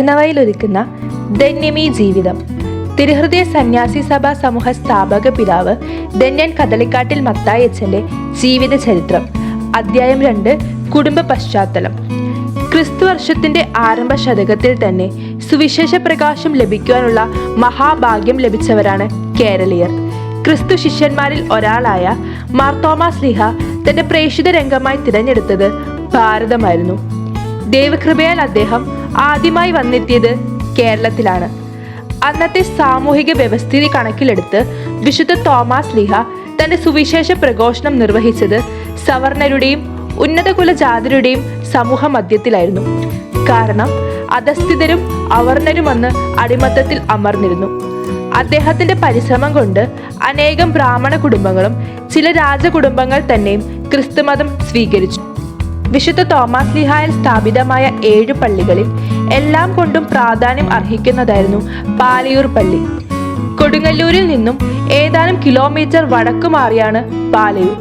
വചനവയിലൊരുക്കുന്ന ധന്യമീ ജീവിതം. തിരുഹൃദയ സന്യാസി സഭ സമൂഹ സ്ഥാപക പിതാവ് ധന്യൻ കദളിക്കാട്ടിൽ മത്തായച്ചന്റെ ജീവിത ചരിത്രം. അധ്യായം രണ്ട് കുടുംബ പശ്ചാത്തലം. ക്രിസ്തു വർഷത്തിന്റെ ആരംഭ ശതകത്തിൽ തന്നെ സുവിശേഷ പ്രകാശം ലഭിക്കുവാനുള്ള മഹാഭാഗ്യം ലഭിച്ചവരാണ് കേരളീയർ. ക്രിസ്തു ശിഷ്യന്മാരിൽ ഒരാളായ മാർത്തോമാ സ്ലിഹ തന്റെ പ്രേക്ഷിത രംഗമായി തിരഞ്ഞെടുത്തത് ഭാരതമായിരുന്നു. ദൈവകൃപയാൽ അദ്ദേഹം ആദ്യമായി വന്നെത്തിയത് കേരളത്തിലാണ്. അന്നത്തെ സാമൂഹിക വ്യവസ്ഥിതി കണക്കിലെടുത്ത് വിശുദ്ധ തോമസ് ലിഹ തന്റെ സുവിശേഷ പ്രഘോഷണം നിർവഹിച്ചത് സവർണരുടെയും ഉന്നത കുലജാതരുടെയും സമൂഹ മധ്യത്തിലായിരുന്നു. കാരണം അധസ്ഥിതരും അവർണരും അന്ന് അടിമത്തത്തിൽ അമർന്നിരുന്നു. അദ്ദേഹത്തിന്റെ പരിശ്രമം കൊണ്ട് അനേകം ബ്രാഹ്മണ കുടുംബങ്ങളും ചില രാജകുടുംബങ്ങൾ തന്നെയും ക്രിസ്തുമതം സ്വീകരിച്ചു. വിശുദ്ധ തോമസ് ലിഹായിൽ സ്ഥാപിതമായ ഏഴ് പള്ളികളിൽ എല്ലാം കൊണ്ടും പ്രാധാന്യം അർഹിക്കുന്നതായിരുന്നു പാലിയൂർ പള്ളി. കൊടുങ്ങല്ലൂരിൽ നിന്നും ഏതാനും കിലോമീറ്റർ വടക്കു മാറിയാണ് പാലയൂർ.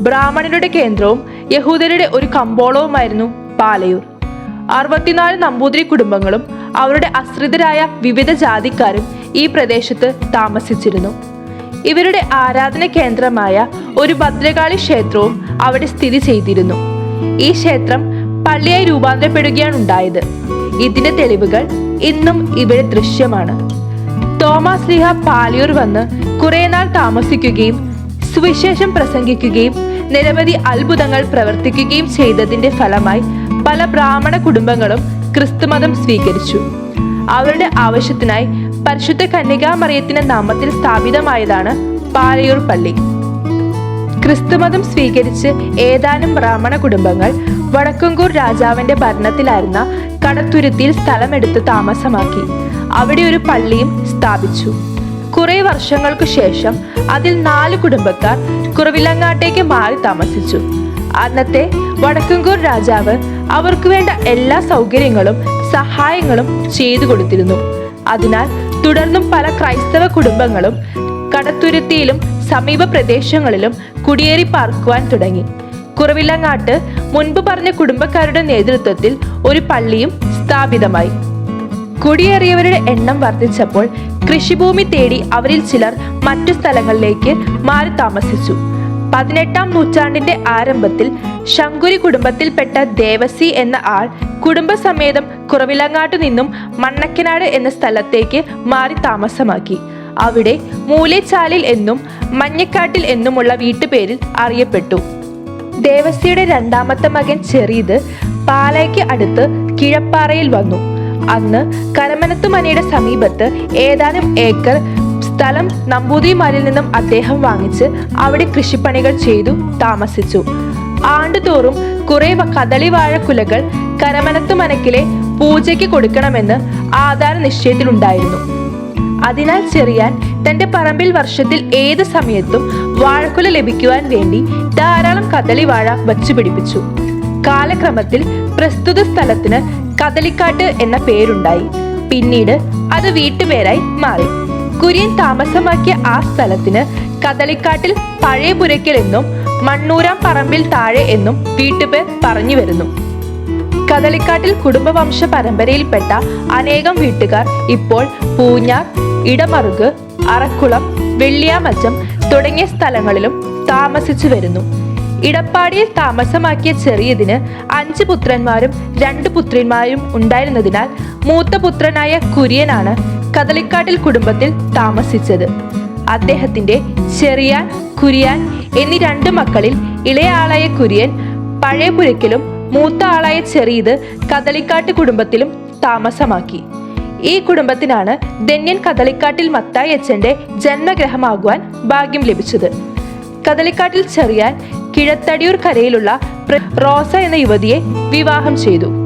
ബ്രാഹ്മണരുടെ കേന്ദ്രവും യഹൂദരുടെ ഒരു കമ്പോളവുമായിരുന്നു പാലയൂർ. അറുപത്തിനാല് നമ്പൂതിരി കുടുംബങ്ങളും അവരുടെ അശ്രിതരായ വിവിധ ജാതിക്കാരും ഈ പ്രദേശത്ത് താമസിച്ചിരുന്നു. ഇവരുടെ ആരാധന കേന്ദ്രമായ ഒരു ഭദ്രകാളി ക്ഷേത്രവും അവിടെ സ്ഥിതി ചെയ്തിരുന്നു. ഈ ക്ഷേത്രം പള്ളിയായി രൂപാന്തരപ്പെടുകയാണ് ഉണ്ടായത്. ഇതിന്റെ തെളിവുകൾ ഇന്നും ഇവിടെ ദൃശ്യമാണ്. തോമസ് ലിഹ പാലിയൂർ വന്ന് കുറെ നാൾ താമസിക്കുകയും സുവിശേഷം പ്രസംഗിക്കുകയും നിരവധി അത്ഭുതങ്ങൾ പ്രവർത്തിക്കുകയും ചെയ്തതിന്റെ ഫലമായി പല ബ്രാഹ്മണ കുടുംബങ്ങളും ക്രിസ്തുമതം സ്വീകരിച്ചു. അവരുടെ ആവശ്യത്തിനായി പരിശുദ്ധ കന്യകാമറിയത്തിന്റെ നാമത്തിൽ സ്ഥാപിതമായതാണ് പാലയൂർ പള്ളി. ക്രിസ്തുമതം സ്വീകരിച്ച് ഏതാനും ബ്രാഹ്മണ കുടുംബങ്ങൾ വടക്കുംകൂർ രാജാവിന്റെ ഭരണത്തിലായിരുന്ന കടത്തുരുത്തിയിൽ സ്ഥലമെടുത്ത് താമസമാക്കി. അവിടെ ഒരു പള്ളിയും സ്ഥാപിച്ചു. കുറെ വർഷങ്ങൾക്കു ശേഷം അതിൽ നാല് കുടുംബക്കാർ കുറവിലങ്ങാട്ടേക്ക് മാറി താമസിച്ചു. അന്നത്തെ വടക്കുംകൂർ രാജാവ് അവർക്ക് വേണ്ട എല്ലാ സൗകര്യങ്ങളും സഹായങ്ങളും ചെയ്തു കൊടുത്തിരുന്നു. അതിനാൽ തുടർന്നും പല ക്രൈസ്തവ കുടുംബങ്ങളും കടത്തുരുത്തിയിലും സമീപ പ്രദേശങ്ങളിലും കുടിയേറി പാർക്കുവാൻ തുടങ്ങി. കുറവിലങ്ങാട്ട് മുൻപ് പറഞ്ഞ കുടുംബക്കാരുടെ നേതൃത്വത്തിൽ ഒരു പള്ളിയും സ്ഥാപിതമായി. കുടിയേറിയവരുടെ എണ്ണം വർദ്ധിച്ചപ്പോൾ കൃഷിഭൂമി തേടി അവരിൽ ചിലർ മറ്റു സ്ഥലങ്ങളിലേക്ക് മാറി താമസിച്ചു. പതിനെട്ടാം നൂറ്റാണ്ടിന്റെ ആരംഭത്തിൽ ശങ്കുരി കുടുംബത്തിൽപ്പെട്ട ദേവസി എന്ന ആൾ കുടുംബസമേതം കുറവിലങ്ങാട്ടു നിന്നും മണ്ണക്കനാട് എന്ന സ്ഥലത്തേക്ക് മാറി താമസമാക്കി. അവിടെ മൂലേച്ചാലിൽ എന്നും മഞ്ഞക്കാട്ടിൽ എന്നുമുള്ള വീട്ടുപേരിൽ അറിയപ്പെട്ടു. ദേവസ്യയുടെ രണ്ടാമത്തെ മകൻ ചെറിയത് പാലയ്ക്ക് അടുത്ത് കിഴപ്പാറയിൽ വന്നു. അന്ന് കരമനത്തുമനയുടെ സമീപത്ത് ഏതാനും ഏക്കർ സ്ഥലം നമ്പൂതിരിമാരിൽ നിന്നും അദ്ദേഹം വാങ്ങിച്ച് അവിടെ കൃഷിപ്പണികൾ ചെയ്തു താമസിച്ചു. ആണ്ടുതോറും കുറെ കദളിവാഴക്കുലകൾ കരമനത്തുമനക്കിലെ പൂജയ്ക്ക് കൊടുക്കണമെന്ന് ആധാര നിശ്ചയത്തിലുണ്ടായിരുന്നു അതിനാൽ ചെറിയാൻ തന്റെ പറമ്പിൽ വർഷത്തിൽ ഏത് സമയത്തും വാഴക്കുല ലഭിക്കുവാൻ വേണ്ടി ധാരാളം കദളി വാഴ വച്ചുപിടിപ്പിച്ചു കാലക്രമത്തിൽ പ്രസ്തുത സ്ഥലത്തിന് കദളിക്കാട്ട് എന്ന പേരുണ്ടായി. പിന്നീട് അത് വീട്ടുപേരായി മാറി. കുര്യൻ താമസമാക്കിയ ആ സ്ഥലത്തിന് കദളിക്കാട്ടിൽ പഴയ പുരയ്ക്കൽ എന്നും മണ്ണൂരാം പറമ്പിൽ താഴെ എന്നും വീട്ടുപേർ പറഞ്ഞു വരുന്നു. കദളിക്കാട്ടിൽ കുടുംബവംശ പരമ്പരയിൽപ്പെട്ട അനേകം വീട്ടുകാർ ഇപ്പോൾ പൂഞ്ഞാർ ഇടമറുക് അറക്കുളം വെള്ളിയാമറ്റം തുടങ്ങിയ സ്ഥലങ്ങളിലും താമസിച്ചു വരുന്നു. ഇടപ്പാടിയിൽ താമസമാക്കിയ ചെറിയതിന് അഞ്ച് പുത്രന്മാരും രണ്ട് പുത്രിമാരും ഉണ്ടായിരുന്നതിനാൽ മൂത്ത പുത്രനായ കുര്യനാണ് കദളിക്കാട്ടിൽ കുടുംബത്തിൽ താമസിച്ചത്. അദ്ദേഹത്തിന്റെ ചെറിയാൻ കുരിയാൻ എന്നീ രണ്ട് മക്കളിൽ ഇളയാളായ കുര്യൻ പഴയ പുരയ്ക്കലും മൂത്ത ആളായ ചെറിയത് കദളിക്കാട്ട് കുടുംബത്തിലും താമസമാക്കി. ഈ കുടുംബത്തിനാണ് ധന്യൻ കദളിക്കാട്ടിൽ മത്തായി അച്ഛന്റെ ജന്മഗ്രഹമാകുവാൻ ഭാഗ്യം ലഭിച്ചത്. കദളിക്കാട്ടിൽ ചെറിയാൻ കിഴത്തടിയൂർ കരയിലുള്ള റോസ എന്ന യുവതിയെ വിവാഹം ചെയ്തു.